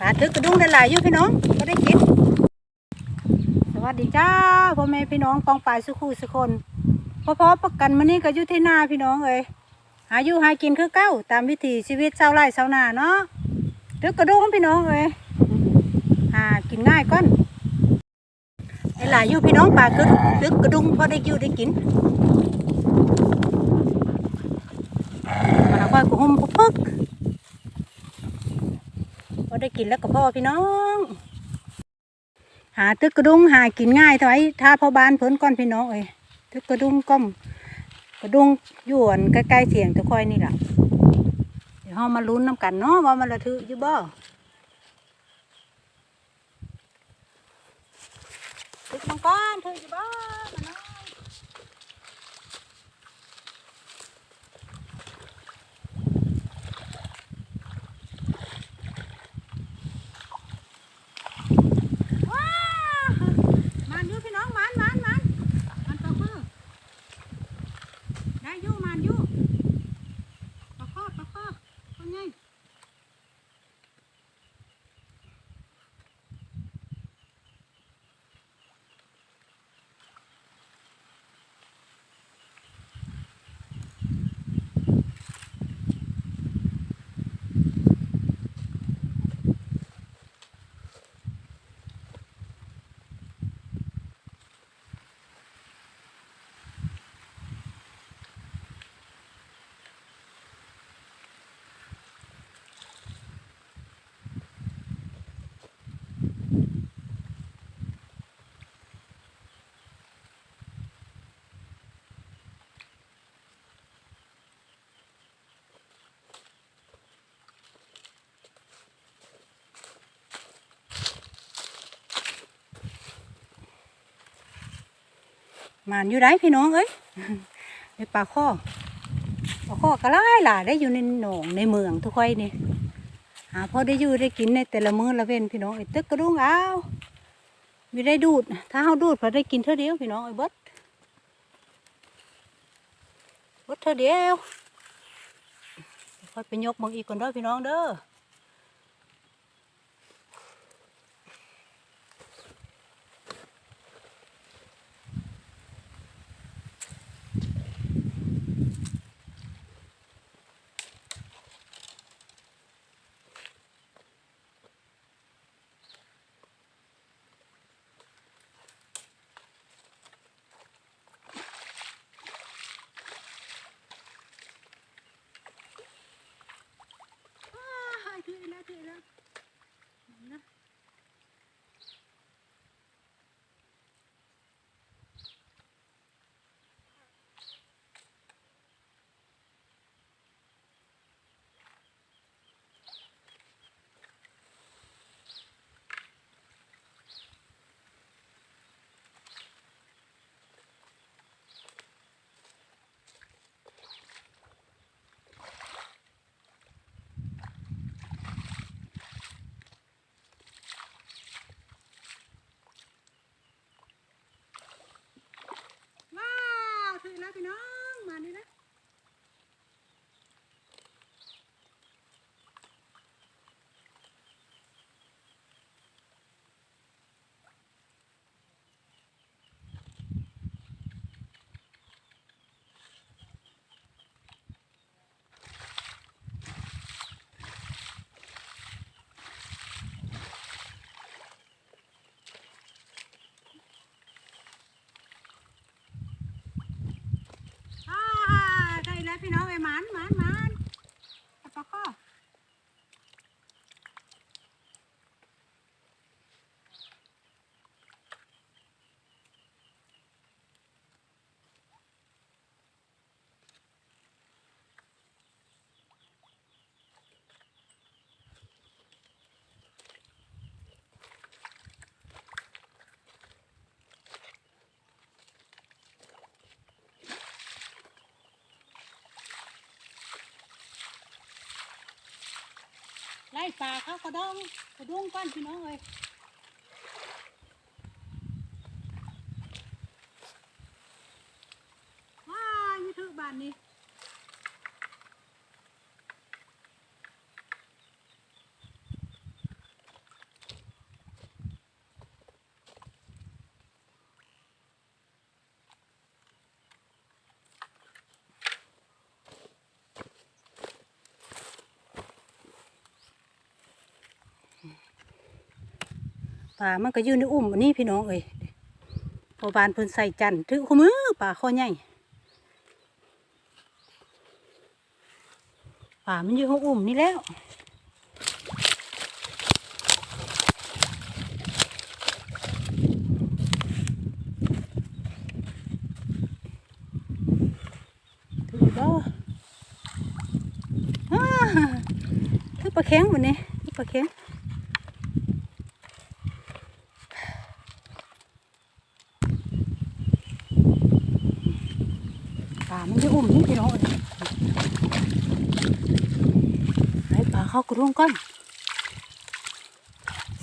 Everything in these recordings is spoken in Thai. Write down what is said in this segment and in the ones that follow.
ปลาทึกกระดุงได้หลายอยู่พี่น้องก็ได้กิน สวัสดีจ้าพ่อแม่พี่น้องปองปลายสุขูสุคนพ่อพอประกันมานี่ก็อยู่ที่นาพี่น้องเอ้ยหาอยู่หากินคือเก้าตามวิถีชีวิตชาวไร่ชาวนาเนาะทึกกระดุงพี่น้องเอ้ยหากินง่ายก้อนไอ้หลายอยู่พี่น้องปลาคึกทึกกระดุงพอได้อยู่ได้กินมาค่อยกุหุ่มพึก ได้กินแล้วก็พ่อพี่น้อง หาตึกกระดุงหากินง่ายเท่าไหร่ถ้าพอบ้านเพิ่นก้อนพี่น้องเอ้ยตึกกระดุงก้มกระดุงหยวนใกล้ๆเสียงตะคอยนี่แหละเดี๋ยวเฮามาลุ้นน้ำกันเนาะว่ามันระทึกอยู่บ่ตึกมังกรถืออยู่บ่มาน้อยว้าวมันอยู่พี่น้องมันมันมันมันตกมือได้อยู่มันอยู่ประคอบประคอบคนไง มันอยู่ได้พี่น้องเอ้ยในปลาข้อปลาข้อกระไรล่ะได้อยู่ในหนองในเมืองทุกคนนี่หาพอได้อยู่ได้กินในแต่ละมื้อละเว้นพี่น้องไอ้ตึกกระดุงเอามีได้ดูด ถ้าเฮาดูดพอได้กินเท่าเดียวพี่น้องไอ้เบิดเบิดเท่าเดียวเดี๋ยวค่อยไปยกมึงอีกก่อนเด้อพี่น้องเด้อ ไล่ปลาเข้ากระดองกระดุงก้อนพี่น้องเลยว้ายอยี่ถือบานนี้ ปลามันก็ยู่ในอุ้มอันนี้พี่น้องเอ้ยพอบานเพิ่นใส่จันทร์ถือคู่มือปลาข้อใหญ่ปลามันอยู่ในอุ้มนี่แล้วถือบ่อ้าถือปลาเค็งวันนี้ถือปลาเค็ง ปลามันจะอุ้มนี่พี่น้องเอ้ยให้ปลาเข้ากระดุงก่อน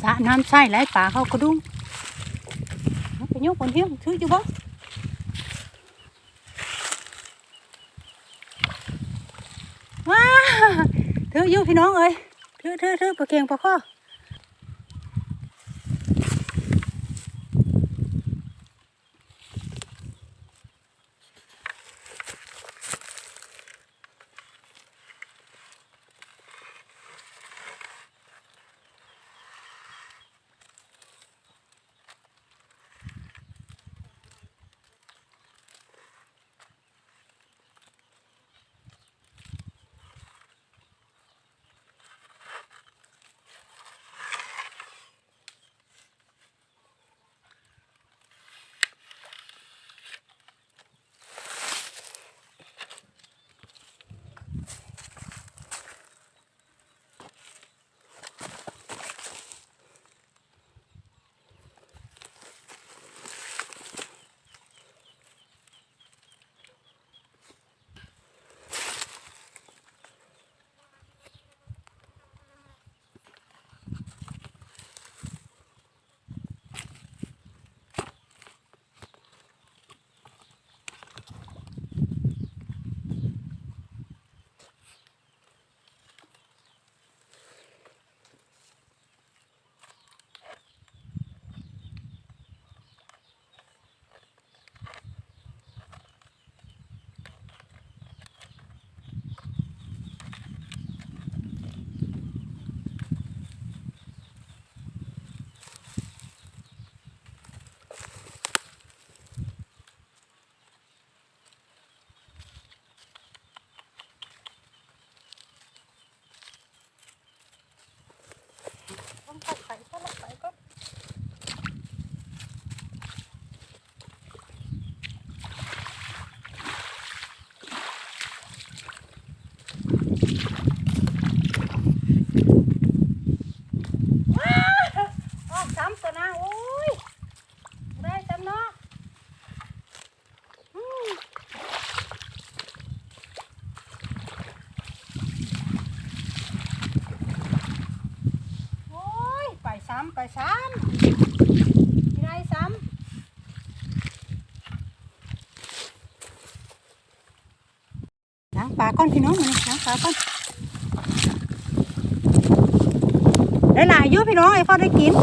สระน้ำใส่ไหลปลาเข้ากระดุงไปโยกบนเที่ยงถืออยู่บ่ว้าถืออยู่พี่น้องเอ้ยถือถือถือปลาเก่งปลาข้อ ซ้ำไปซ้ำที่ไรซ้ำล้างปลาก้อนพี่น้องมานี่ล้างปลาก้อนได้หลายเยอะพี่น้องไอ้พ่อได้กิน